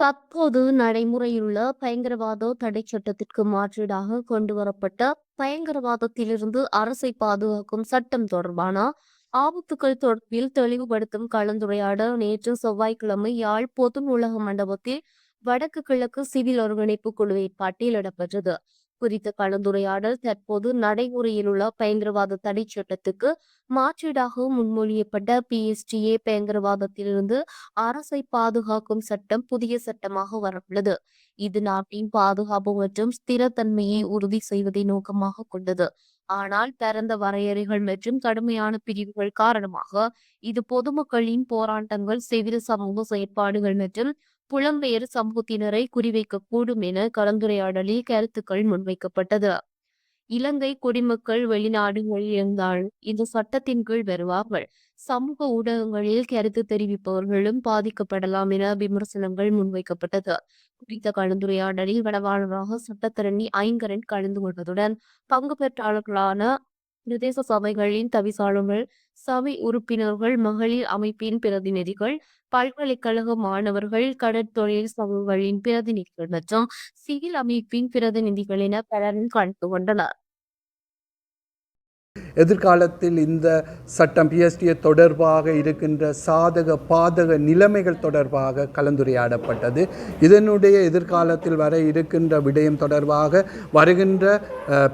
தற்போது நடைமுறையிலுள்ள பயங்கரவாத தடைச் சட்டத்திற்கு மாற்றீடாக கொண்டுவரப்பட்ட பயங்கரவாதத்திலிருந்து அரசை பாதுகாக்கும் சட்டம் தொடர்பான ஆபத்துக்கள் தொடர்பில் தெளிவுபடுத்தும் கலந்துரையாடல் நேற்று செவ்வாய்க்கிழமை யாழ் பொது நூலக மண்டபத்தில் வடக்கு கிழக்கு சிவில் ஒருங்கிணைப்பு குழு ஏற்பாட்டில் இடம்பெற்றது. குறித்த கலந்துரையாடல் தற்போது நடைமுறையில் உள்ள பயங்கரவாத தடை சட்டத்துக்கு மாற்றீடாக முன்மொழியப்பட்ட பிஎஸ்டிஏ பயங்கரவாதத்திலிருந்து அரசை பாதுகாக்கும் சட்டம் புதிய சட்டமாக வரவுள்ளது. இது நாட்டின் பாதுகாப்பு மற்றும் ஸ்திரத்தன்மையை உறுதி செய்வதை நோக்கமாக கொண்டது. ஆனால் பரந்த வரையறைகள் மற்றும் கடுமையான பிரிவுகள் காரணமாக இது பொதுமக்களின் போராட்டங்கள் சிவில் சமூக செயற்பாடுகள் மற்றும் புலம்பெயர் சமூகத்தினரை குறிவைக்கக்கூடும் என கலந்துரையாடலில் கருத்துக்கள் முன்வைக்கப்பட்டது. இலங்கை குடிமக்கள் வெளிநாடுகளில் இருந்தால் இந்த சட்டத்தின் கீழ் வருவார்கள். சமூக ஊடகங்களில் கருத்து தெரிவிப்பவர்களும் பாதிக்கப்படலாம் என விமர்சனங்கள் முன்வைக்கப்பட்டது. குறித்த கலந்துரையாடலில் வடவாளராக சட்டத்தரணி ஐங்கரன் கலந்து கொள்வதுடன் பங்கு பெற்றாளர்களான பிரதேச சபைகளின் தவிசாளர்கள் சபை உறுப்பினர்கள் மகளிர் அமைப்பின் பிரதிநிதிகள் பல்கலைக்கழக மாணவர்கள் கடற்தொழில் சமூகங்களின் பிரதிநிதிகள் மற்றும் சிவில் அமைப்பின் பிரதிநிதிகள் என பலரும் கலந்து கொண்டனர். எதிர்காலத்தில் இந்த சட்டம் பிஎஸ்டிஏ தொடர்பாக இருக்கின்ற சாதக பாதக நிலைமைகள் தொடர்பாக கலந்துரையாடப்பட்டது. இதனுடைய எதிர்காலத்தில் வர இருக்கின்ற விடயம் தொடர்பாக வருகின்ற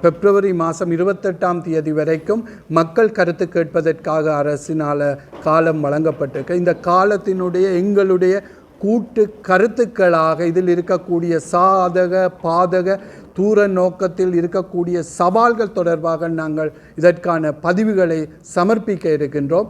பிப்ரவரி மாதம் இருபத்தெட்டாம் தேதி வரைக்கும் மக்கள் கருத்து கேட்பதற்காக அரசினால் காலம் வழங்கப்பட்டிருக்கு. இந்த காலத்தினுடைய எங்களுடைய கூட்டு கருத்துக்களாக இதில் இருக்கக்கூடிய சாதக பாதக தூர நோக்கத்தில் இருக்கக்கூடிய சவால்கள் தொடர்பாக நாங்கள் இதற்கான பதிவுகளை சமர்ப்பிக்க இருக்கின்றோம்.